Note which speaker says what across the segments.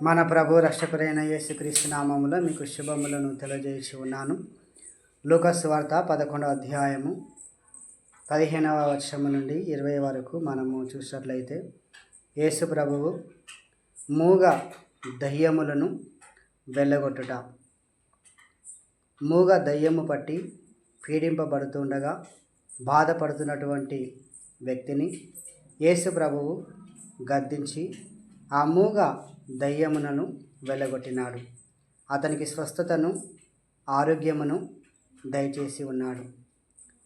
Speaker 1: మన ప్రభు రక్షకుడైన యేసుక్రీస్తు నామములో మీకు శుభములను తెలియజేసి ఉన్నాను. లూకస్ వార్త పదకొండవ అధ్యాయము పదిహేనవ వర్షము నుండి ఇరవై వరకు మనము చూసినట్లయితే యేసు ప్రభువు మూగ దయ్యములను వెళ్ళగొట్టుట మూగ దయ్యము పట్టి పీడింపబడుతుండగా బాధపడుతున్నటువంటి వ్యక్తిని యేసు ప్రభువు గద్దించి ఆ మూగ దయ్యమునను వెళ్ళగొట్టినాడు అతనికి స్వస్థతను ఆరోగ్యమును దయచేసి ఉన్నాడు.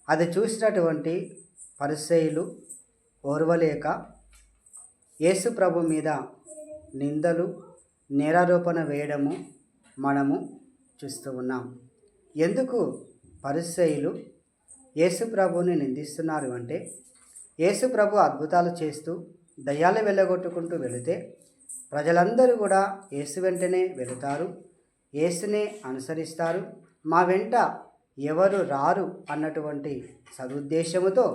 Speaker 1: అది చూసినటువంటి పరిశైలు ఓర్వలేక యేసు ప్రభు మీద నిందలు నేరారోపణ వేయడము మనము చూస్తూ ఉన్నాం. ఎందుకు పరిశైలు యేసు నిందిస్తున్నారు అంటే యేసు ప్రభు అద్భుతాలు చేస్తూ దయ్యాలు వెళ్ళగొట్టుకుంటూ వెళితే ప్రజలందరూ కూడా యేసు వెంటనే వెళుతారు. యేసునే అనుసరిస్తారు. మా వెంట ఎవరు రారు అన్నటువంటి సదుద్దేశముతో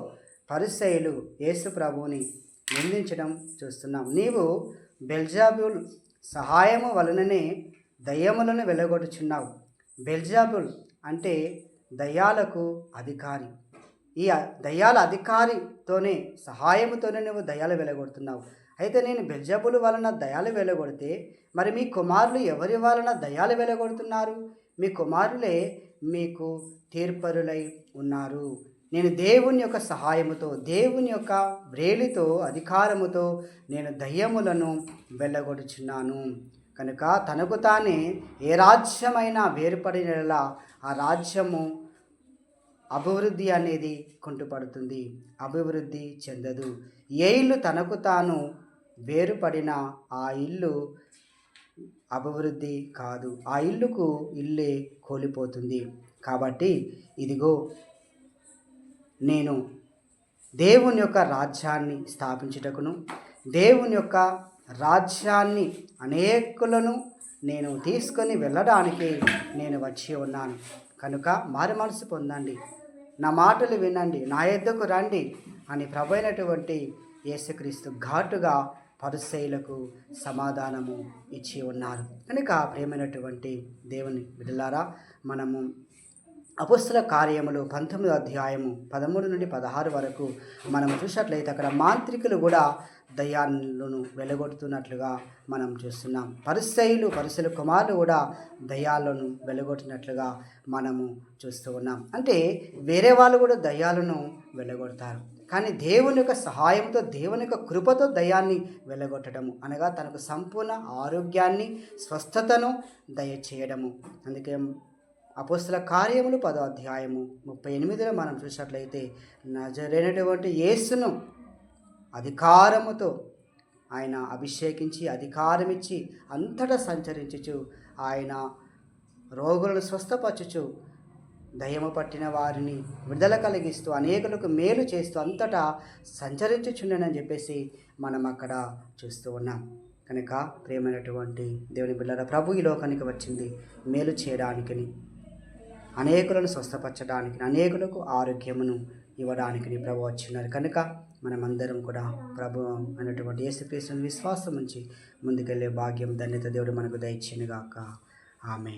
Speaker 1: పరిసయులు యేసు ప్రభువుని నిందించడం చూస్తున్నాం. నీవు బెల్జాబుల్ సహాయము వలననే దయ్యములను వెళ్ళగొట్టుచున్నావు బెల్జాబుల్ అంటే దయ్యాలకు అధికారి. ఈ దయ్యాల అధికారితోనే సహాయముతోనే నువ్వు దయ్యాలు వెలగొడుతున్నావు. అయితే నేను బెల్జబులు వలన దయాలు వెలగొడితే మరి మీ కుమారులు ఎవరి వలన దయాలు వెలగొడుతున్నారు? మీ కుమారులే మీకు తీర్పరులై ఉన్నారు. నేను దేవుని యొక్క సహాయముతో దేవుని యొక్క వ్రేలితో అధికారముతో నేను దయ్యములను వెళ్ళగొడుచున్నాను కనుక తనకు తానే ఏ రాజ్యమైనా వేరుపడినలా ఆ రాజ్యము అభివృద్ధి అనేది కుంటుపడుతుంది. అభివృద్ధి చెందదు. ఏ ఇల్లు తనకు తాను వేరుపడిన ఆ ఇల్లు అభివృద్ధి కాదు. ఆ ఇల్లుకు ఇల్లే కోల్పోతుంది. కాబట్టి ఇదిగో నేను దేవుని యొక్క రాజ్యాన్ని స్థాపించుటకును దేవుని యొక్క రాజ్యాన్ని అనేకులను నేను తీసుకొని వెళ్ళడానికి నేను వచ్చి ఉన్నాను. కనుక మారి మనసు పొందండి. నా మాటలు వినండి నా ఎద్దకు రండి అని ప్రభైనటువంటి యేసుక్రీస్తు ఘాటుగా పరుశైలకు సమాధానము ఇచ్చి ఉన్నారు. కనుక ప్రేమైనటువంటి దేవుని విడలారా మనము అపుస్తుల కార్యములు పంతొమ్మిదో అధ్యాయము పదమూడు నుండి పదహారు వరకు మనం చూసినట్లయితే అక్కడ మాంత్రికులు కూడా దయ్యాలను వెలగొడుతున్నట్లుగా మనం చూస్తున్నాం. పరిశైలు పరిశైల కుమారులు కూడా దయ్యాలను వెలగొట్టినట్లుగా మనము చూస్తూ ఉన్నాం. అంటే వేరే వాళ్ళు కూడా దయ్యాలను వెలగొడతారు. కానీ దేవుని యొక్క సహాయంతో దేవుని యొక్క కృపతో దయాన్ని వెళ్ళగొట్టడము అనగా తనకు సంపూర్ణ ఆరోగ్యాన్ని స్వస్థతను దయచేయడము. అందుకే అపోస్తుల కార్యములు పదో అధ్యాయము ముప్పై ఎనిమిదిలో మనం చూసినట్లయితే నజరైనటువంటి యేసును అధికారముతో ఆయన అభిషేకించి అధికారమిచ్చి అంతటా సంచరించుచు ఆయన రోగులను స్వస్థపరచుచు దయము పట్టిన వారిని విడుదల కలిగిస్తూ అనేకులకు మేలు చేస్తూ అంతటా సంచరించుచుండనని చెప్పేసి మనం అక్కడ చూస్తూ ఉన్నాం. కనుక ప్రేమైనటువంటి దేవుని బిడ్డల ప్రభు ఈ లోకానికి వచ్చింది. మేలు చేయడానికని అనేకులను స్వస్థపరచడానికి అనేకులకు ఆరోగ్యమును ఇవ్వడానికి ప్రభు వచ్చినారు. కనుక మనమందరం కూడా ప్రభు అనేటువంటి యేసుక్రీస్తుని విశ్వాసం నుంచి ముందుకెళ్ళే భాగ్యం ధన్యత దేవుడు మనకు దయచినగాక ఆమె